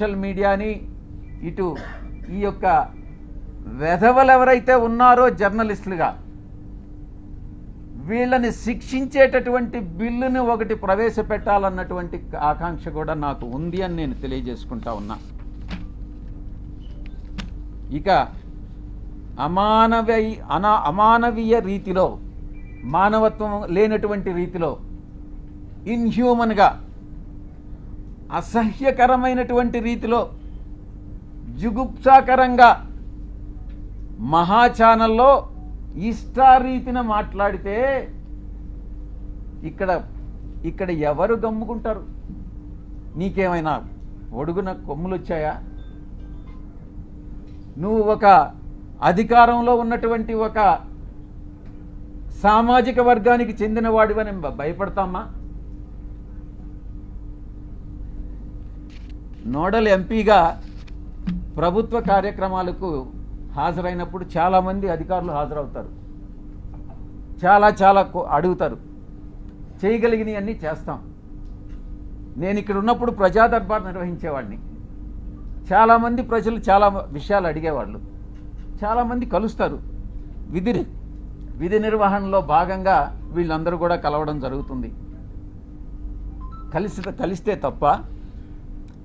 Social మీడియాని ఇటు ఈ యొక్క వెధవలు ఎవరైతే ఉన్నారో జర్నలిస్టులుగా వీళ్ళని శిక్షించేటటువంటి బిల్లుని ఒకటి ప్రవేశపెట్టాలన్నటువంటి ఆకాంక్ష కూడా నాకు ఉంది అని నేను తెలియజేసుకుంటా ఉన్నా. ఇక అమానవీ అనా అమానవీయ రీతిలో మానవత్వం లేనటువంటి రీతిలో ఇన్హ్యూమన్గా అసహ్యకరమైనటువంటి రీతిలో జుగుప్సాకరంగా మహా ఛానల్లో ఇష్టారీతిన మాట్లాడితే ఇక్కడ ఇక్కడ ఎవరు గమ్ముకుంటారు? నీకేమైనా ఒడుగున కొమ్ములు వచ్చాయా నువ్వు ఒక అధికారంలో ఉన్నటువంటి ఒక సామాజిక వర్గానికి చెందిన వాడివని భయపడతామా? నోడల్ ఎంపీగా ప్రభుత్వ కార్యక్రమాలకు హాజరైనప్పుడు చాలామంది అధికారులు హాజరవుతారు. చాలా చాలా కో- అడుగుతారు. చేయగలిగినవన్నీ చేస్తాం. నేను ఇక్కడ ఉన్నప్పుడు ప్రజా దర్బార్ నిర్వహించేవాడిని. చాలామంది ప్రజలు చాలా విషయాలు అడిగేవాళ్ళు. చాలామంది కలుస్తారు. విధి విధి నిర్వహణలో భాగంగా వీళ్ళందరూ కూడా కలవడం జరుగుతుంది. కలిసి కలిస్తే తప్ప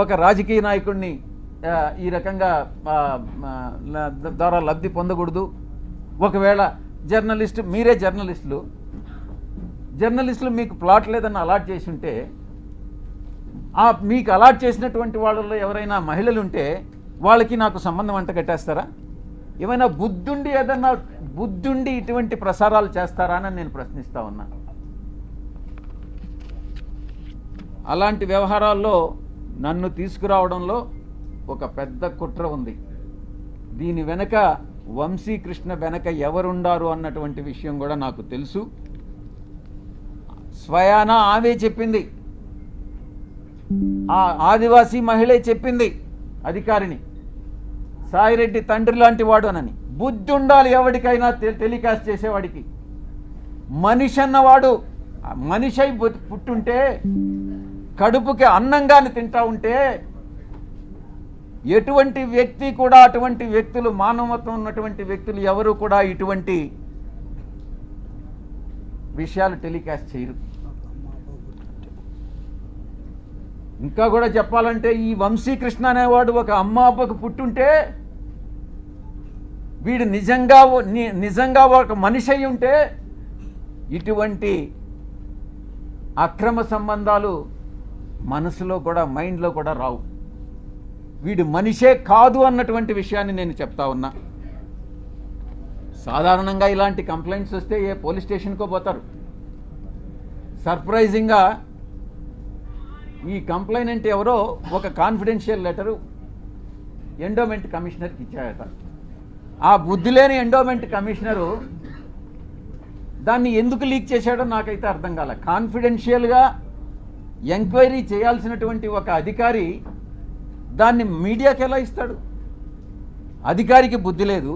ఒక రాజకీయ నాయకుడిని ఈ రకంగా ద్వారా లబ్ధి పొందకూడదు. ఒకవేళ జర్నలిస్ట్ మీరే జర్నలిస్టులు. జర్నలిస్టులు మీకు ప్లాట్ లేదని అలాట్ చేసి ఉంటే ఆ మీకు అలాట్ చేసినటువంటి వాళ్ళలో ఎవరైనా మహిళలు ఉంటే వాళ్ళకి నాకు సంబంధం అంట కట్టేస్తారా? ఏమైనా బుద్ధుండి ఏదన్నా బుద్ధుండి ఇటువంటి ప్రసారాలు చేస్తారా అని నేను ప్రశ్నిస్తా ఉన్నా. అలాంటి వ్యవహారాల్లో నన్ను తీసుకురావడంలో ఒక పెద్ద కుట్ర ఉంది. దీని వెనక వంశీకృష్ణ వెనక ఎవరుండారు అన్నటువంటి విషయం కూడా నాకు తెలుసు. స్వయాన ఆమె చెప్పింది. ఆ ఆదివాసీ మహిళే చెప్పింది అధికారిని. సాయిరెడ్డి తండ్రి లాంటి వాడు అనని. బుద్ధి ఉండాలి ఎవరికైనా టెలికాస్ట్ చేసేవాడికి. మనిషి అన్నవాడు మనిషి పుట్టుంటే కడుపుకి అన్నంగాని తింటా ఉంటే ఎటువంటి వ్యక్తి కూడా అటువంటి వ్యక్తులు మానవత్వం ఉన్నటువంటి వ్యక్తులు ఎవరు కూడా ఇటువంటి విషయాలు టెలికాస్ట్ చేయరు. ఇంకా కూడా చెప్పాలంటే ఈ వంశీకృష్ణ అనేవాడు ఒక అమ్మ అబ్బకు పుట్టుంటే వీడు నిజంగా ని- నిజంగా ఒక మనిషి అయి ఉంటే ఇటువంటి అక్రమ సంబంధాలు మనసులో కూడా మైండ్లో కూడా రావు. వీడు మనిషే కాదు అన్నటువంటి విషయాన్ని నేను చెప్తా ఉన్నా. సాధారణంగా ఇలాంటి కంప్లైంట్స్ వస్తే ఏ పోలీస్ స్టేషన్కో పోతారు. సర్ప్రైజింగ్గా ఈ కంప్లైనెంట్ ఎవరో ఒక కాన్ఫిడెన్షియల్ లెటరు ఎండోమెంట్ కమిషనర్కి ఇచ్చాయట. ఆ బుద్ధి లేని ఎండోమెంట్ కమిషనరు దాన్ని ఎందుకు లీక్ చేశాడో నాకైతే అర్థం కాలే. కాన్ఫిడెన్షియల్గా ఎంక్వైరీ చేయాల్సినటువంటి ఒక అధికారి దాన్ని మీడియాకి ఎలా ఇస్తాడు? అధికారికి బుద్ధి లేదు.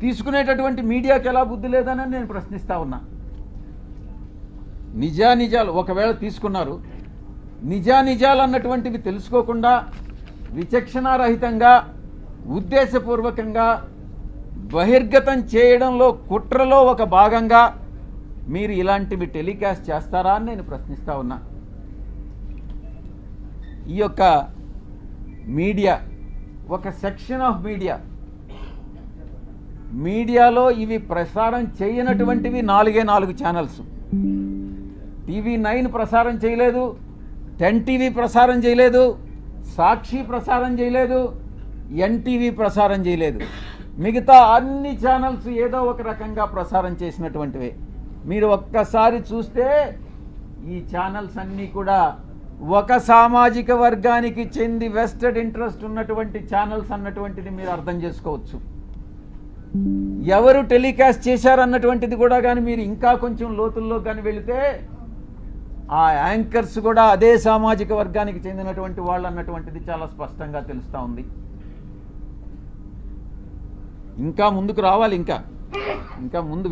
తీసుకునేటటువంటి మీడియాకి ఎలా బుద్ధి లేదని నేను ప్రశ్నిస్తా ఉన్నా. నిజానిజాలు ఒకవేళ తీసుకున్నారు నిజానిజాలు అన్నటువంటివి తెలుసుకోకుండా విచక్షణారహితంగా ఉద్దేశపూర్వకంగా బహిర్గతం చేయడంలో కుట్రలో ఒక భాగంగా మీరు ఇలాంటివి టెలికాస్ట్ చేస్తారా అని నేను ప్రశ్నిస్తా ఉన్నా. ఈ యొక్క మీడియా ఒక సెక్షన్ ఆఫ్ మీడియా మీడియాలో ఇవి ప్రసారం చేయనటువంటివి నాలుగే నాలుగు ఛానల్స్. టీవీ నైన్ ప్రసారం చేయలేదు టెన్ టీవీ ప్రసారం చేయలేదు సాక్షి ప్రసారం చేయలేదు ఎన్టీవీ ప్రసారం చేయలేదు. మిగతా అన్ని ఛానల్స్ ఏదో ఒక రకంగా ప్రసారం చేసినటువంటివే. మీరు ఒక్కసారి చూస్తే ఈ ఛానల్స్ అన్నీ కూడా ఒక సామాజిక వర్గానికి చెంది వెస్టెడ్ ఇంట్రెస్ట్ ఉన్నటువంటి ఛానల్స్ అన్నటువంటిది మీరు అర్థం చేసుకోవచ్చు. ఎవరు టెలికాస్ట్ చేశారన్నటువంటిది కూడా కానీ మీరు ఇంకా కొంచెం లోతుల్లో కానీ వెళితే ఆ యాంకర్స్ కూడా అదే సామాజిక వర్గానికి చెందినటువంటి వాళ్ళు అన్నటువంటిది చాలా స్పష్టంగా తెలుస్తూ ఉంది. ఇంకా ముందుకు రావాలి ఇంకా. ఇంకా ముందు